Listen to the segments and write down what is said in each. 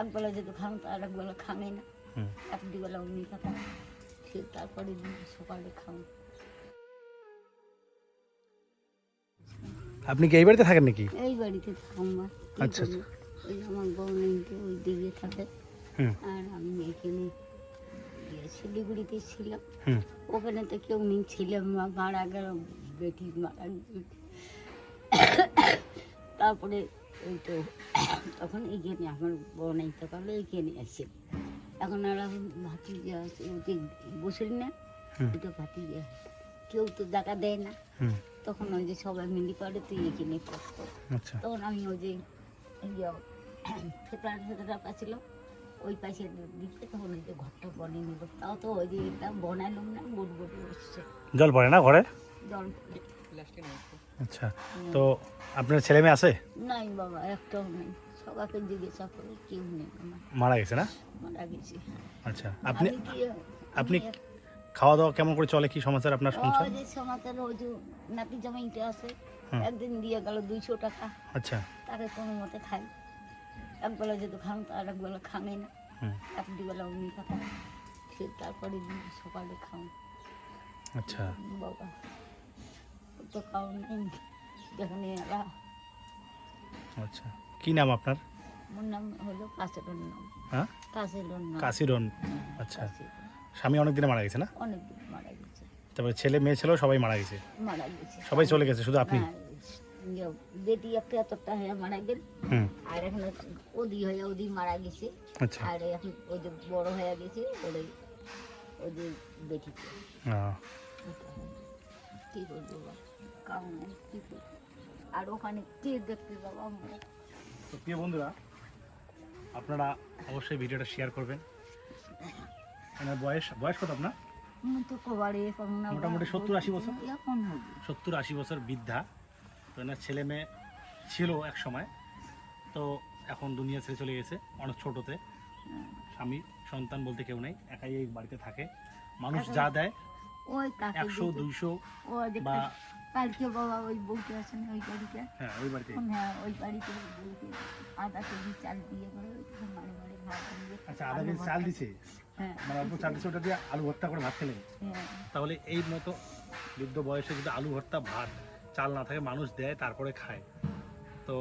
একবেলা যদি খান তো আর একবেলা খাঙে না। এক দুবেলা অমনি খাতাম ঠিক তারপরে সকালে খাও আপনি কি এই বাড়িতে থাকেন নাকি? এই বাড়িতে থাকুন মা। আচ্ছা, ওই আমার বউ নেইতে ওই দিকে থাকে। আর আমি এখানে শিলিগুড়িতে ছিলাম। ওখানে তো কেউ নেই ছিলাম মা মারা গেল বেটি মারা তারপরে ওই তো তখন এখানে আমার বউ নেই তো কারণে এখানে আসে। এখন আর আছে ওতে বসলি না হুম। ওটা ভাতিজা কেউ তো দেখা দেয় না। তখন ওই যে সবাই মিলি করে তুই এখানে করতো আচ্ছা। তখন আমি ওই যে ইয়ে ফেতরা ফেতরা পাচ্ছিল ওই পাশে দিকে তখন ওই যে ঘরটা বনে নিল। তাও তো ওই যে এটা বনাইলাম না বুট বুট বসছে জল পড়ে না ঘরে? জল আচ্ছা তো আপনার ছেলে মেয়ে আছে? নাই বাবা একটাও নেই। সবাইকে জিজ্ঞাসা করে কেউ নেই আমার। মারা গেছে না? মারা গেছে। আচ্ছা আপনি আপনি খাওয়া দাওয়া কেমন করে চলে? কি সমাচার আপনার সংসার? ওই যে সমাজের ওই যে নাতি জামাইটা আছে একদিন দিয়ে গেল দুইশো টাকা। আচ্ছা। তাকে কোনো মতে খাই একবেলা যদি খান তো আর একবেলা খাঙে না। এক দুবেলা অমনি খাতাম ঠিক তারপরে সকালে খাও। আচ্ছা। বাবা তো খাও নেই। যেখানে এরা আচ্ছা। কি নাম আপনার? মোর নাম হলো কাছের নাম। হ্যাঁ? কাছের নাম। কাশিরন আচ্ছা। স্বামী অনেক দিনে মারা গেছে না? অনেক দিন মারা গেছে। তারপরে ছেলে মেয়ে ছেলেও সবাই মারা গেছে? মারা গেছে। সবাই চলে গেছে শুধু আপনি? হ্যাঁ, ইয়ে, বেটি একটা এতটা হয়ে মারা গেল। হুম। আর এখন ওদি হয়ে ওদি মারা গেছে। আচ্ছা। আর এখন ওই যে বড় হয়ে গেছে ওই ওই যে আহ, কি করব? কারণ কি করব? আর ওখানে কে দেখতে আমরা? তো প্রিয় বন্ধুরা আপনারা অবশ্যই ভিডিওটা শেয়ার করবেন। এনার বয়স বয়স কত আপনার? মোটামুটি 70-80 বছর? সত্তর আশি বছর বৃদ্ধা। তো এনার ছেলে মেয়ে ছিল এক সময়। তো এখন দুনিয়া ছেড়ে চলে গেছে অনেক ছোটতে। স্বামী সন্তান বলতে কেউ নেই একাই এই বাড়িতে থাকে। মানুষ যা দেয় একশো দুইশো বা কালকে বাবা ওই বউকে আছে না ওই বাড়িতে। হ্যাঁ ওই বাড়িতে। হ্যাঁ ওই বাড়িতে বউকে আধা কেজি চাল দিয়ে করে মারে মারে ভাত দিয়ে আচ্ছা আধা কেজি চাল দিছে? হ্যাঁ। মানে অল্প চাল দিছে ওটা দিয়ে আলু ভর্তা করে ভাত খেলেন? হ্যাঁ। তাহলে এই মতো বৃদ্ধ বয়সে যদি আলু ভর্তা ভাত চাল না থাকে মানুষ দেয় তারপরে খায়। তো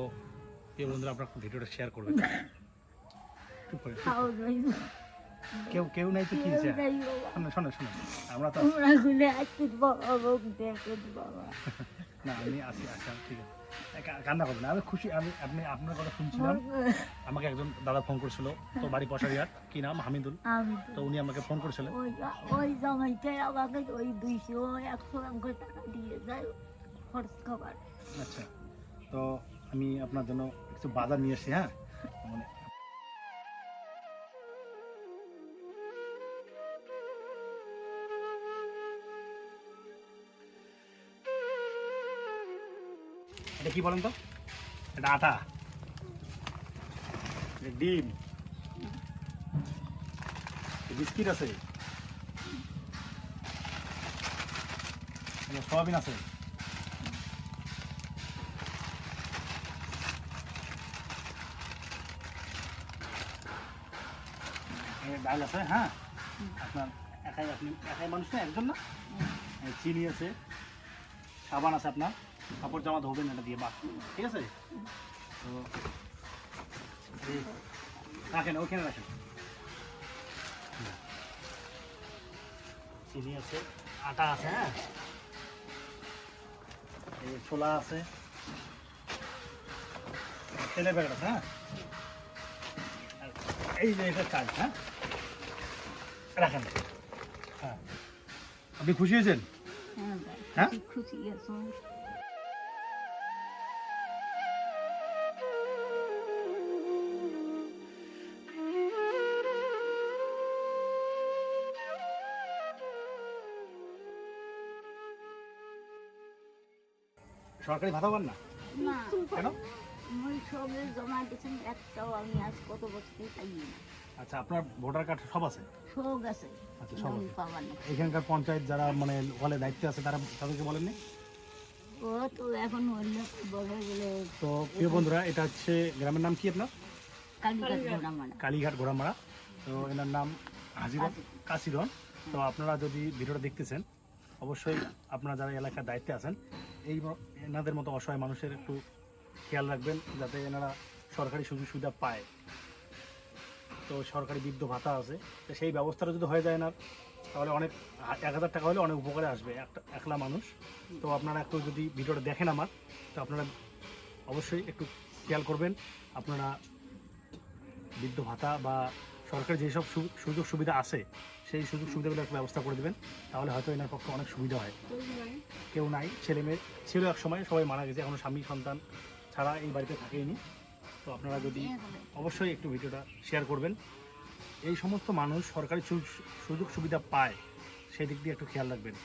এই বন্ধুরা আপনার ভিডিওটা শেয়ার করবেন। কেউ কেউ নাই তো কি শোনো শোনো শোনো আমরা তো না আমি আছি আচ্ছা ঠিক আছে। কান্না করবেন আমি খুশি আমি আপনি আপনার কথা শুনছিলাম। আমাকে একজন দাদা ফোন করেছিল তো বাড়ি পশারিয়ার। কি নাম? হামিদুল। তো উনি আমাকে ফোন করেছিল। ওই জামাইটাই আমাকে ওই দুইশো একশো টাকা দিয়ে যায় খরচ খাবার। আচ্ছা তো আমি আপনার জন্য কিছু বাজার নিয়ে এসেছি হ্যাঁ? মানে এটা কি বলেন তো? এটা আটা ডিম। বিস্কিট আছে। সয়াবিন আছে। ডাল আছে হ্যাঁ? আপনার একাই আপনি একাই মানুষ না, একজন না? চিনি আছে। সাবান আছে আপনার। কাপড় জামা ধোবেন এটা দিয়ে বাহ ঠিক আছে? তো রাখেন ওখানে রাখেন। চিনি আছে আটা আছে হ্যাঁ? এই ছোলা আছে। তেলের প্যাকেট আছে হ্যাঁ? এই যে এটা চাল হ্যাঁ? রাখেন। হ্যাঁ। আপনি খুশি হয়েছেন? হ্যাঁ হ্যাঁ? খুশি- সরকারি ভাতা পান না? না। কেন? ওই সবে জমা দিয়েছেন একটাও আমি আজ কত বছর পাই না আচ্ছা আপনার ভোটার কার্ড সব আছে? আছে। আচ্ছা সব আছে। এখানকার পঞ্চায়েত যারা মানে হলে দায়িত্বে আছে তারা তাদেরকে বলেননি? ও তো এখন অন্য বলে গেলে তো প্রিয় বন্ধুরা এটা হচ্ছে গ্রামের নাম কি আপনার? কালীঘাট ঘোড়ামারা। কালীঘাট ঘোড়ামারা। তো এনার নাম হাজিরন কাশি- কাশিরন তো আপনারা যদি ভিডিওটা দেখতেছেন অবশ্যই আপনারা যারা এলাকার দায়িত্বে আছেন, এই এনাদের মতো অসহায় মানুষের একটু খেয়াল রাখবেন যাতে এনারা সরকারি সুযোগ সুবিধা পায়। তো সরকারি বৃদ্ধ ভাতা আছে, তো সেই ব্যবস্থাটা যদি হয়ে যায় না তাহলে অনেক, এক হাজার টাকা হলে অনেক উপকারে আসবে একটা, একলা মানুষ। তো আপনারা একটু যদি ভিডিওটা দেখেন আমার, তো আপনারা অবশ্যই একটু খেয়াল করবেন, আপনারা বৃদ্ধ ভাতা বা সরকারি যেসব সুযোগ সুবিধা আছে সেই সুযোগ সুবিধাগুলো একটা ব্যবস্থা করে দেবেন, তাহলে হয়তো এনার পক্ষে অনেক সুবিধা হয়। কেউ নাই, ছেলে মেয়ে, ছিল এক সময়, সবাই মারা গেছে, এখনও স্বামী সন্তান ছাড়া এই বাড়িতে থাকেনি। তো আপনারা যদি অবশ্যই একটু ভিডিওটা শেয়ার করবেন। এই সমস্ত মানুষ সরকারি সুযোগ সুবিধা পায় সেই দিক দিয়ে একটু খেয়াল রাখবেন।